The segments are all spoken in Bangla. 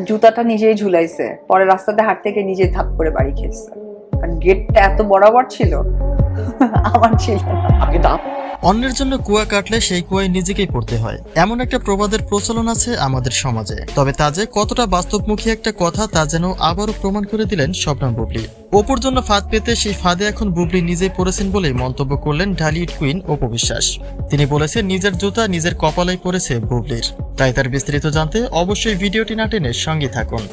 জুতাটা নিজেই ঝুলাইছে। পরে রাস্তাতে হাঁটতে গিয়ে নিজেই ধাপ করে বাড়ি খেয়েছে। কারণ গেটটা এত বরাবর ছিল আমার ছিল তো আম- অন্যের জন্য কুয়া কাটলে সেই কুয়ায় নিজেকেই পড়তে হয়। এমন একটা প্রবাদের প্রচলন আছে আমাদের সমাজে। তবে তা যে কতটা বাস্তবমুখী একটা কথা তা যেন আবারও প্রমাণ করে দিলেন শবনম বুবলি। অপুর জন্য ফাঁদ পেতে সেই ফাঁদে এখন বুবলি নিজেই পড়েছেন বলে মন্তব্য করলেন ঢালিউড কুইন অপু বিশ্বাস। তিনি বলেছেন নিজের জুতা নিজের কপালেই পড়েছে বুবলির। তাই তার বিস্তারিত জানতে অবশ্যই ভিডিওটি না টেনে সঙ্গে থাকুন।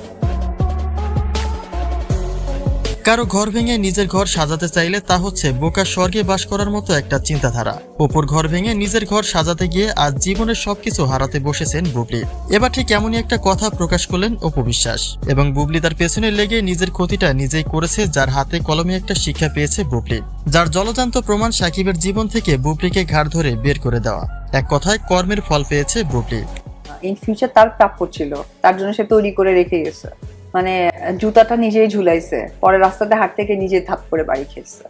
কারও ঘর ভেঙে নিজের ঘর সাজাতে চাইলে তা হচ্ছে বোকা স্বর্গে বাস করার মতো একটা চিন্তাধারা। ওপর ঘর ভেঙে নিজের ঘর সাজাতে গিয়ে আজ জীবনের সবকিছু হারাতে বসেছেন বুবলি। এবার ঠিক এমনই একটা কথা প্রকাশ করলেন অপবিশ্বাস এবং বুবলি তার পেছনে লেগে নিজের ক্ষতিটা নিজেই করেছে, যার হাতে কলমে একটা শিক্ষা পেয়েছে বুবলি। যার জলজান্ত প্রমাণ সাকিবের জীবন থেকে বুবলিকে ঘাড় ধরে বের করে দেওয়া। এক কথায় কর্মের ফল পেয়েছে বুবলি। ইন ফিউচার তার প্রাপ্য ছিল। তার জন্য সে তৈরি করে রেখে গেছে। মানে জুতাটা নিজেই ঝুলাইছে। পরে রাস্তাতে হাঁটতে গিয়ে নিজে ধাপ করে বাড়ি খেয়েছে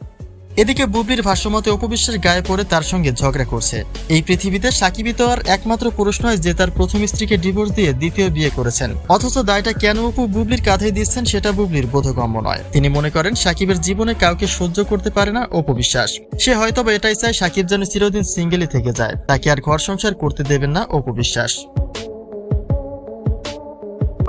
এদিকে বুবলির ভাষ্যমতে অপবিশ্বাস গায়ে পড়ে তার সঙ্গে ঝগড়া করছে। এই পৃথিবীতে সাকিবই তো আর একমাত্র পুরুষ নয় যে তার প্রথম স্ত্রীকে ডিভোর্স দিয়ে দ্বিতীয় বিয়ে করেছেন। অথচ দায়টা কেন অপু বুবলির কাঁধে দিচ্ছেন সেটা বুবলির বোধগম্য নয়। তিনি মনে করেন, সাকিবের জীবনে কাউকে সহ্য করতে পারে না অপবিশ্বাস সে হয়তো এটাই চায় সাকিব যেন চিরদিন সিঙ্গেলই থেকে যায়। তাকে আর ঘর সংসার করতে দেবেন না অপবিশ্বাস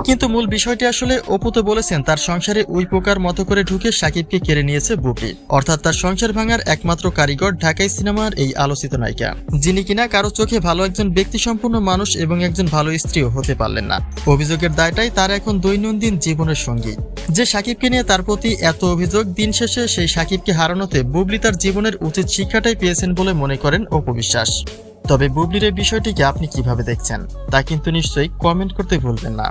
কিন্তু মূল বিষয়টি আসলে অপু তো বলেছেন, তার সংসারে উই পোকার মতো করে ঢুকে সাকিবকে কেড়ে নিয়েছে বুবলি। অর্থাৎ তার সংসার ভাঙার একমাত্র কারিগর ঢাকাই সিনেমার এই আলোচিত নায়িকা। যিনি কিনা কারও চোখে ভালো একজন ব্যক্তি সম্পন্ন মানুষ এবং একজন ভালো স্ত্রীও হতে পারলেন না। অভিযোগের দায়টাই তার এখন দৈনন্দিন জীবনের সঙ্গী। যে সাকিবকে নিয়ে তার প্রতি এত অভিযোগ, দিন শেষে সেই সাকিবকে হারানোতে বুবলি তার জীবনের উচিত শিক্ষাটাই পেয়েছেন বলে মনে করেন অপবিশ্বাস তবে বুবলির এই বিষয়টিকে আপনি কীভাবে দেখছেন, তা কিন্তু নিশ্চয়ই কমেন্ট করতে ভুলবেন না।